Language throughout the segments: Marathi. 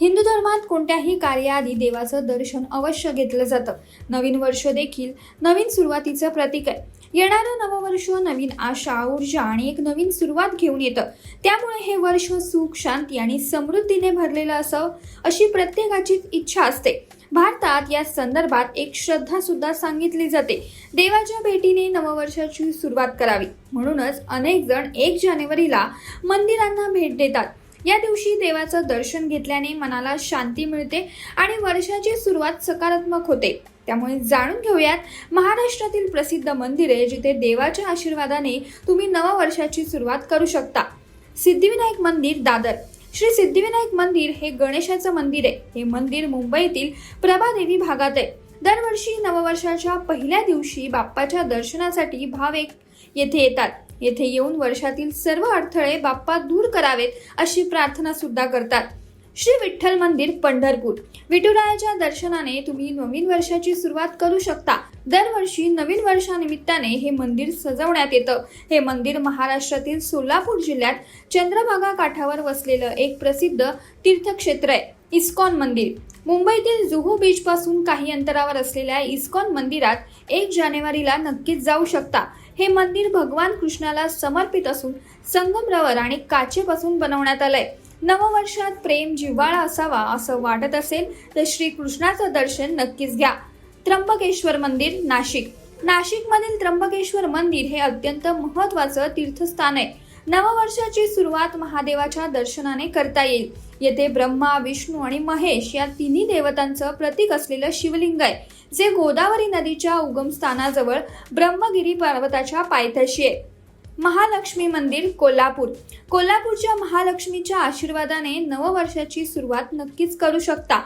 हिंदू धर्मात कोणत्याही कार्याआधी देवाचं दर्शन अवश्य घेतलं जातं. नवीन वर्ष देखील नवीन सुरुवातीचं प्रतीक आहे. येणारं नववर्ष नवीन आशा ऊर्जा आणि एक नवीन सुरुवात घेऊन येतं. त्यामुळे हे वर्ष सुख शांती आणि समृद्धीने भरलेलं असावं अशी प्रत्येकाचीच इच्छा असते. भारतात या संदर्भात एक श्रद्धा सुद्धा सांगितली जाते. देवाच्या भेटीने नववर्षाची सुरुवात करावी. म्हणूनच अनेक जण एक जानेवारीला मंदिरांना भेट देतात. या दिवशी देवाचं दर्शन घेतल्याने मनाला शांती मिळते आणि वर्षाची सुरुवात सकारात्मक होते. त्यामुळे जाणून घेऊयात महाराष्ट्रातील प्रसिद्ध मंदिरे जिथे देवाच्या आशीर्वादाने तुम्ही नववर्षाची सुरुवात करू शकता. सिद्धिविनायक मंदिर दादर. श्री सिद्धिविनायक मंदिर हे गणेशाचं मंदिर आहे. हे मंदिर मुंबईतील प्रभादेवी भागात आहे. दरवर्षी नववर्षाच्या पहिल्या दिवशी बाप्पाच्या दर्शनासाठी भावेक येथे येतात. येथे येऊन वर्षातील सर्व अडथळे बाप्पा दूर करावेत अशी प्रार्थना सुद्धा करतात. श्री विठ्ठल मंदिर पंढरपूर. विठुरायाच्या दर्शनाने तुम्ही नवीन वर्षाची सुरुवात करू शकता. दरवर्षी नवीन वर्षानिमित्ताने हे मंदिर सजवण्यात येतं. हे मंदिर महाराष्ट्रातील सोलापूर जिल्ह्यात चंद्रभागा काठावर वसलेलं एक प्रसिद्ध तीर्थक्षेत्र आहे इस्कॉन मंदिर. मुंबईतील जुहू बीच पासून काही अंतरावर असलेल्या इस्कॉन मंदिरात एक जानेवारीला नक्कीच जाऊ शकता. हे मंदिर भगवान कृष्णाला समर्पित असून संगमरवर आणि काचेपासून बनवण्यात आलंय. नववर्षात प्रेम जिव्हाळा असावा असं वाटत असेल तर श्रीकृष्णाचं दर्शन नक्कीच घ्या. त्र्यंबकेश्वर मंदिर नाशिक. नाशिकमधील त्र्यंबकेश्वर मंदिर हे अत्यंत महत्वाचं तीर्थस्थान आहे. नववर्षाची सुरुवात महादेवाच्या दर्शनाने करता येईल. येथे ब्रह्मा विष्णू आणि महेश या तिन्ही देवतांचं प्रतीक असलेलं शिवलिंग आहे जे गोदावरी नदीच्या उगमस्थानाजवळ ब्रह्मगिरी पर्वताच्या पायथ्याशी आहे. महालक्ष्मी मंदिर कोल्हापूर. कोल्हापूरच्या महालक्ष्मीच्या आशीर्वादाने नववर्षाची सुरुवात नक्कीच करू शकता.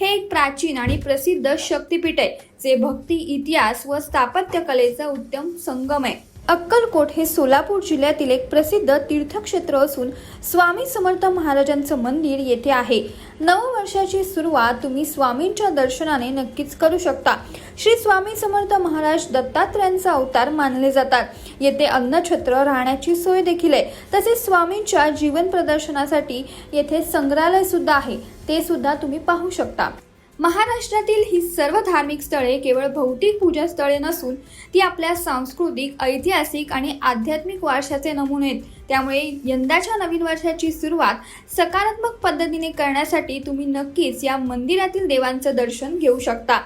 हे एक प्राचीन आणि प्रसिद्ध शक्तिपीठ आहे जे भक्ती इतिहास व स्थापत्यकलेचा उत्तम संगम आहे. अक्कलकोट हे सोलापूर जिल्ह्यातील एक प्रसिद्ध तीर्थक्षेत्र असून स्वामी समर्थ महाराजांचं मंदिर येथे आहे. नववर्षाची सुरुवात तुम्ही स्वामींच्या दर्शनाने नक्कीच करू शकता. श्री स्वामी समर्थ महाराज दत्तात्रयांचा अवतार मानले जातात. येथे अन्नछत्र राहण्याची सोय देखील आहे. तसेच स्वामींच्या जीवन प्रदर्शनासाठी येथे संग्रहालय सुद्धा आहे. ते सुद्धा तुम्ही पाहू शकता. महाराष्ट्रातील ही सर्व धार्मिक स्थळे केवळ भौतिक पूजा स्थळे नसून ती आपल्या सांस्कृतिक ऐतिहासिक आणि आध्यात्मिक वारशाचे नमुने आहेत. त्यामुळे यंदाच्या नवीन वर्षाची सुरुवात सकारात्मक पद्धतीने करण्यासाठी तुम्ही नक्कीच या मंदिरातील देवांचं दर्शन घेऊ शकता.